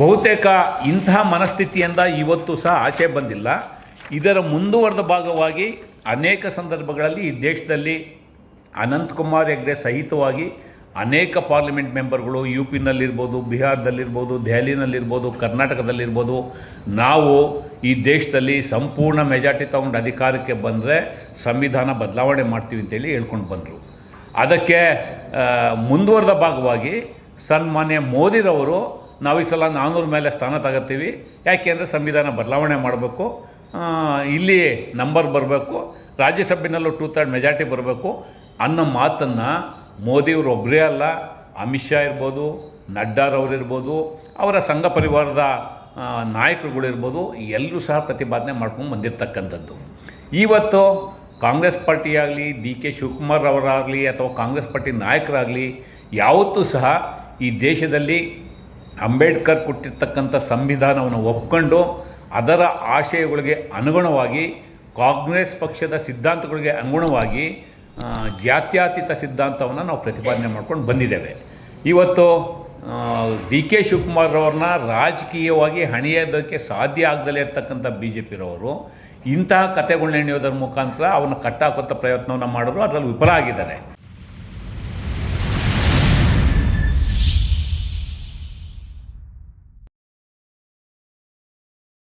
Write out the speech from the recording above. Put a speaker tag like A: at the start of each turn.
A: ಬಹುತೇಕ ಇಂತಹ ಮನಸ್ಥಿತಿಯಿಂದ ಇವತ್ತು ಸಹ ಆಚೆ ಬಂದಿಲ್ಲ. ಇದರ ಮುಂದುವರೆದ ಭಾಗವಾಗಿ ಅನೇಕ ಸಂದರ್ಭಗಳಲ್ಲಿ ಈ ದೇಶದಲ್ಲಿ ಅನಂತಕುಮಾರ್ ಹೆಗ್ಡೆ ಸಹಿತವಾಗಿ ಅನೇಕ ಪಾರ್ಲಿಮೆಂಟ್ ಮೆಂಬರ್ಗಳು ಯು ಪಿನಲ್ಲಿರ್ಬೋದು ಬಿಹಾರದಲ್ಲಿರ್ಬೋದು, ದೆಹಲಿನಲ್ಲಿರ್ಬೋದು, ಕರ್ನಾಟಕದಲ್ಲಿರ್ಬೋದು, ನಾವು ಈ ದೇಶದಲ್ಲಿ ಸಂಪೂರ್ಣ ಮೆಜಾರ್ಟಿ ತಗೊಂಡು ಅಧಿಕಾರಕ್ಕೆ ಬಂದರೆ ಸಂವಿಧಾನ ಬದಲಾವಣೆ ಮಾಡ್ತೀವಿ ಅಂತೇಳಿ ಹೇಳ್ಕೊಂಡು ಬಂದರು. ಅದಕ್ಕೆ ಮುಂದುವರೆದ ಭಾಗವಾಗಿ ಸನ್ಮಾನ್ಯ ಮೋದಿರವರು ನಾವು ಈ ಸಲ ನಾನ್ನೂರ ಮೇಲೆ ಸ್ಥಾನ ತಗೋತೀವಿ ಯಾಕೆಂದರೆ ಸಂವಿಧಾನ ಬದಲಾವಣೆ ಮಾಡಬೇಕು. ಇಲ್ಲಿ ನಂಬರ್ ಬರಬೇಕು. ರಾಜ್ಯಸಭೆನಲ್ಲೂ ಟೂ ಥರ್ಡ್ ಮೆಜಾರಿಟಿ ಬರಬೇಕು. ಅನ್ನೋ ಮಾತನ್ನು ಮೋದಿಯವರು ಒಬ್ಬರೇ ಅಲ್ಲ. ಅಮಿತ್ ಶಾ ಇರ್ಬೋದು ನಡ್ಡಾರವರಿರ್ಬೋದು ಅವರ ಸಂಘ ಪರಿವಾರದ ನಾಯಕರುಗಳಿರ್ಬೋದು ಎಲ್ಲರೂ ಸಹ ಪ್ರತಿಪಾದನೆ ಮಾಡ್ಕೊಂಡು ಬಂದಿರತಕ್ಕಂಥದ್ದು. ಇವತ್ತು ಕಾಂಗ್ರೆಸ್ ಪಾರ್ಟಿಯಾಗಲಿ, ಡಿ ಕೆ ಶಿವಕುಮಾರ್ ಅವರಾಗಲಿ ಅಥವಾ ಕಾಂಗ್ರೆಸ್ ಪಾರ್ಟಿ ನಾಯಕರಾಗಲಿ, ಯಾವತ್ತೂ ಸಹ ಈ ದೇಶದಲ್ಲಿ ಅಂಬೇಡ್ಕರ್ ಕೊಟ್ಟಿರ್ತಕ್ಕಂಥ ಸಂವಿಧಾನವನ್ನು ಒಪ್ಕೊಂಡು ಅದರ ಆಶಯಗಳಿಗೆ ಅನುಗುಣವಾಗಿ ಕಾಂಗ್ರೆಸ್ ಪಕ್ಷದ ಸಿದ್ಧಾಂತಗಳಿಗೆ ಅನುಗುಣವಾಗಿ ಜಾತ್ಯಾತೀತ ಸಿದ್ಧಾಂತವನ್ನು ನಾವು ಪ್ರತಿಪಾದನೆ ಮಾಡ್ಕೊಂಡು ಬಂದಿದ್ದೇವೆ. ಇವತ್ತು ಡಿ ಕೆ ಶಿವಕುಮಾರ್ ಅವ್ರನ್ನ ರಾಜಕೀಯವಾಗಿ ಹಣಿಯೋದಕ್ಕೆ ಸಾಧ್ಯ ಆಗದಲೇ ಇರ್ತಕ್ಕಂಥ ಬಿ ಜೆ ಪಿರವರು ಇಂತಹ ಕತೆಗಳನ್ನ ಎಣೆಯೋದ್ರ ಮುಖಾಂತರ ಅವನ್ನ ಕಟ್ಟಾಕೋತ ಪ್ರಯತ್ನವನ್ನು ಮಾಡಿದ್ರು, ಅದರಲ್ಲಿ ವಿಫಲ ಆಗಿದ್ದಾರೆ.